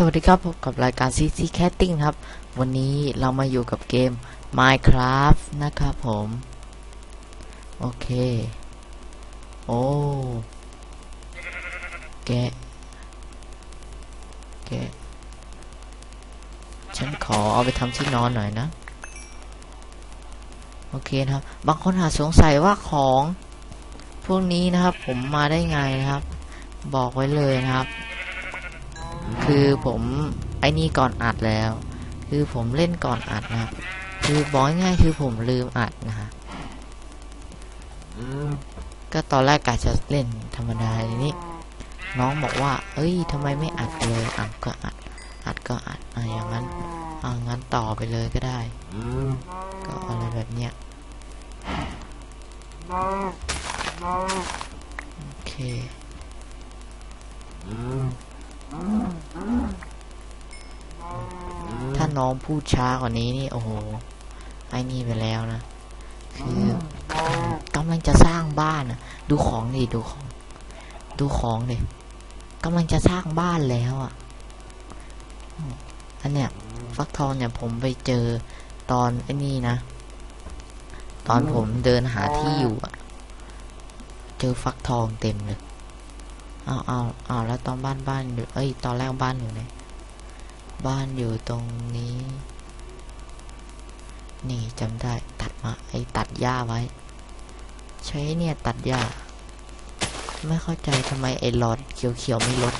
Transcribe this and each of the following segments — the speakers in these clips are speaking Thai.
สวัสดีครับ พบกับรายการ CC Catting ครับ วันนี้เรามาอยู่กับเกม Minecraft นะครับผม โอเค โอ้แกะแกะฉันขอเอาไปทำที่นอนหน่อยนะ โอเคนะครับ บางคนอาจสงสัยว่าของ พวกนี้นะครับ ผมมาได้ไงนะครับ บอกไว้เลยนะครับ คือผมไอ้นี่ก่อนอัดแล้ว คือผมเล่นก่อนอัดนะครับคือบอกง่ายคือผมลืมอัดนะฮะก็ตอนแรกกะจะเล่นธรรมดาทีนี้ น้องบอกว่า เอ้ยทำไมไม่อัดเลยอัดก็อัด อัดก็อัดอะอย่างนั้นอะงั้นต่อไปเลยก็ได้ ก็อะไรแบบเนี้ยโอเค ถ้า น้องพูดช้ากว่านี้นี่โอ้โหไอ้นี่ไปแล้วนะคือกำลังจะสร้างบ้านนะดูของดิดูของ ดูของดิกำลังจะสร้างบ้านแล้วอะอืมอันเนี้ยฟักทองเนี่ยผมไปเจอตอนไอ้นี่นะ ตอนผมเดินหาที่อยู่อะ เจอฟักทองเต็มเลยเอาเอาเอาแล้วตอนบ้านบ้านอยู่เอ้ย ตอนแรกบ้านอยู่ไหน บ้านอยู่ตรงนี้ นี่จำได้ตัดมาไอ้ตัดหญ้าไว้ ใช้เนี่ยตัดหญ้า ไม่เข้าใจทำไมไอ้หลอดเขียวๆไม่ลด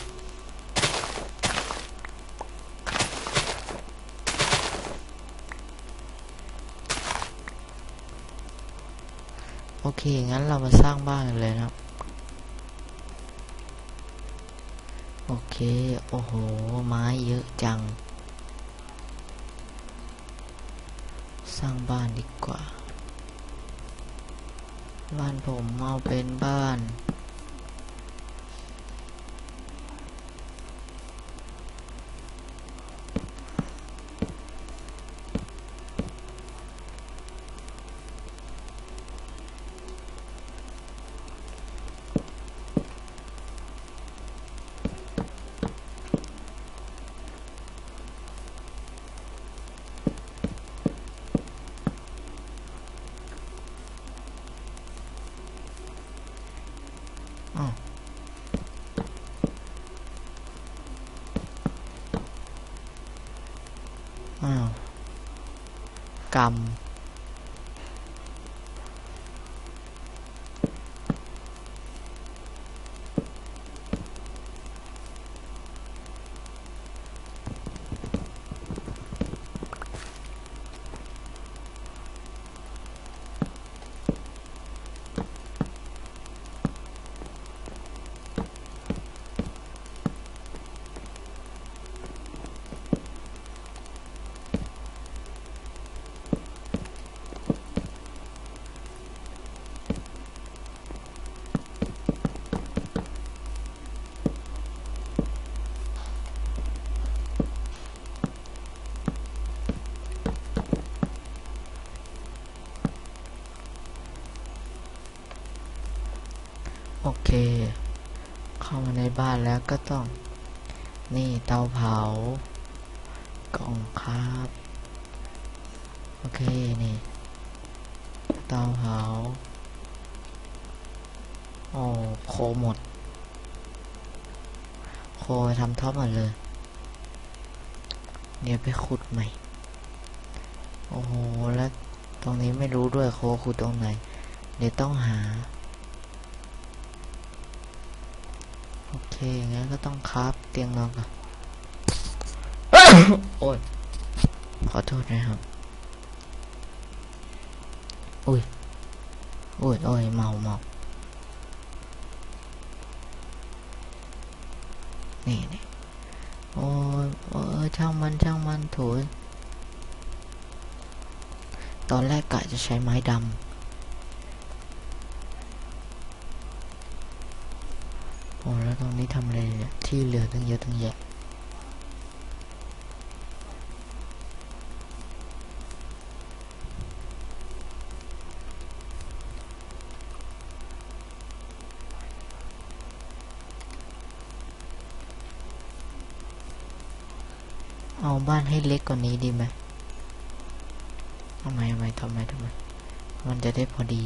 โอเค งั้นเรามาสร้างบ้านกันเลยนะครับ โอเค โอ้โห ไม้เยอะจัง สร้างบ้านดีกว่า บ้านผมเอาเป็นบ้าน อ้าวอ้าวกรรม โอเค เข้ามาในบ้านแล้วก็ต้อง นี่เตาเผากล่องครับ โอเค นี่ เตาเผา โอ้โคหมด โคทำท็อปหมดเลย เดี๋ยวไปขุดใหม่ โอ้โห แล้วตรงนี้ไม่รู้ด้วยโคขุดตรงไหน เดี๋ยวต้องหา โอเคงั้นก็ต้องคราฟเตียงนอนก่อนโอ้ยขอโทษนะครับอุ้ยโอ้ยโอ้ยเมาเมานี่นี่โอ้ยเออช่างมันช่างมันโถยตอนแรกกะจะใช้ไม้ดำ อ้แล้วตรงนี้ทำอะไรเนี่ยที่เหลือตั้งเยอะตั้งแยะเอาบ้านให้เล็กกว่านี้ดีไหมทำไมทำไมทำไมทำไม มันจะได้พอดี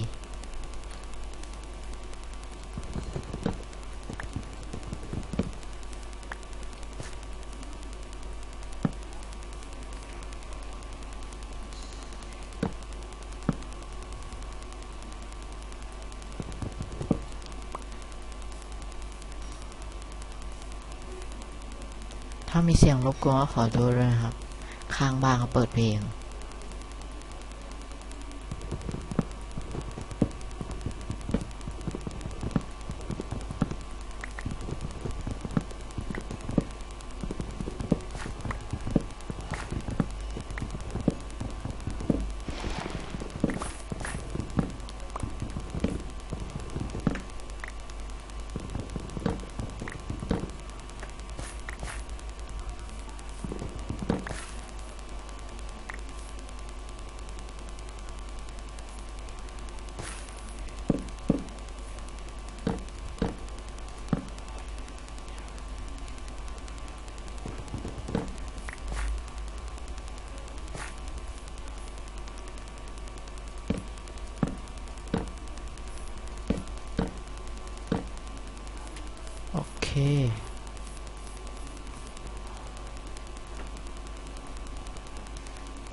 ถ้ามีเสียงรบกวนก็ขอโทษด้วยนะครับ ข้างบ้านเขาเปิดเพลง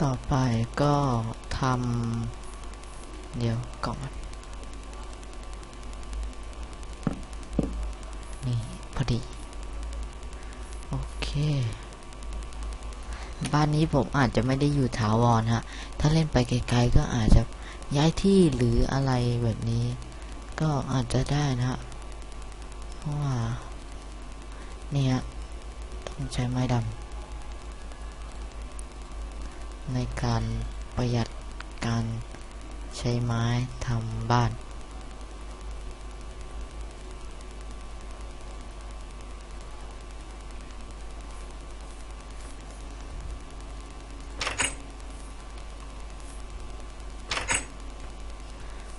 ต่อไปก็ทำเดี๋ยวก่อนนี่พอดี โอเค บ้านนี้ผมอาจจะไม่ได้อยู่ถาวรฮะ ถ้าเล่นไปไกลๆก็อาจจะย้ายที่หรืออะไรแบบนี้ ก็อาจจะได้นะฮะเพราะว่า เนี่ยต้องใช้ไม้ดำในการประหยัดการใช้ไม้ทำบ้าน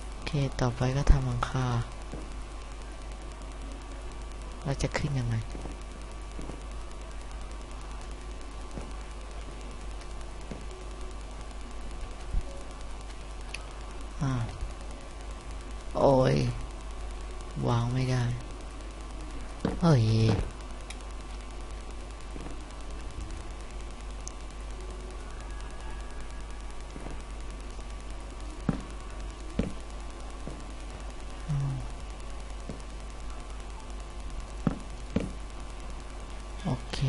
โอเคต่อไปก็ทำหลังคา เราจะขึ้นยังไงอ่าโอ้ย วางไม่ได้ เฮ้ย อืม ค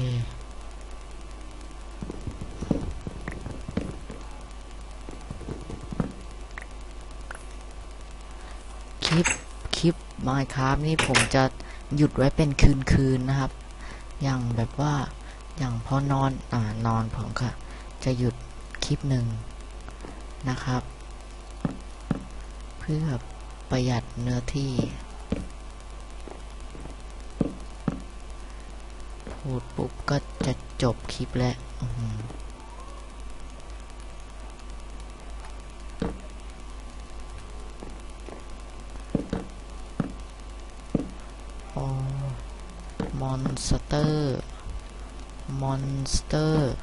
คลิป คลิป Minecraft นี่ผมจะหยุดไว้เป็นคืนๆนะครับ อย่างแบบว่าอย่างพอนอนอ่านอนผมก็จะหยุดคลิปหนึ่งนะครับ เพื่อประหยัดเนื้อที่ พูดปุ๊บก็จะจบคลิปแล้วโอ้มอนสเตอร์ มอนสเตอร์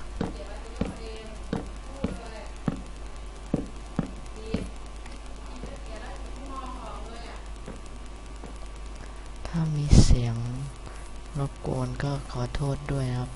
ถ้ามีเสียง รบกวนก็ขอโทษด้วยครับ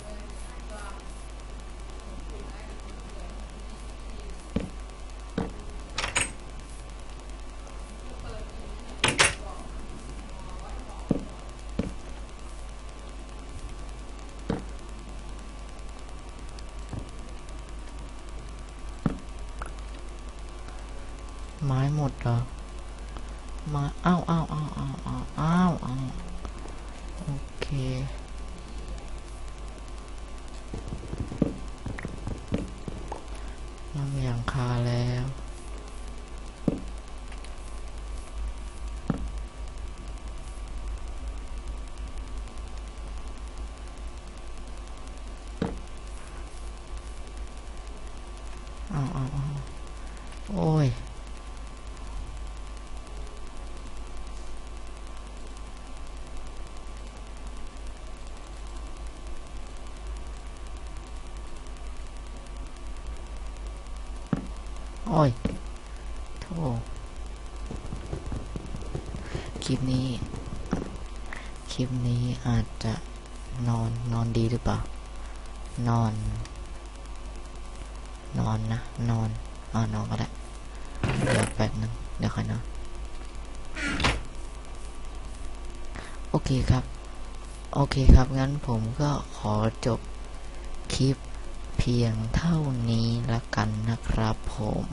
ไม้หมดเหรอมาอ้าวอ้าวอ้าวอ้าวอ้าวอ้าว อ้าวโอเค น้ำยางคาแล้ว อ้าวอ้าวอ้าวโอ้ย โอ้ยโธ่คลิปนี้ คลิปนี้อาจจะนอนนอนดีหรือเปล่า นอน นอนนะ นอนอ่านอนก็ได้เดี๋ยวแป๊บนึงเดี๋ยวค่อยนอนโอเคครับ โอเคครับ งั้นผมก็ขอจบคลิป พียงเท่านี้ละกันนะครับผม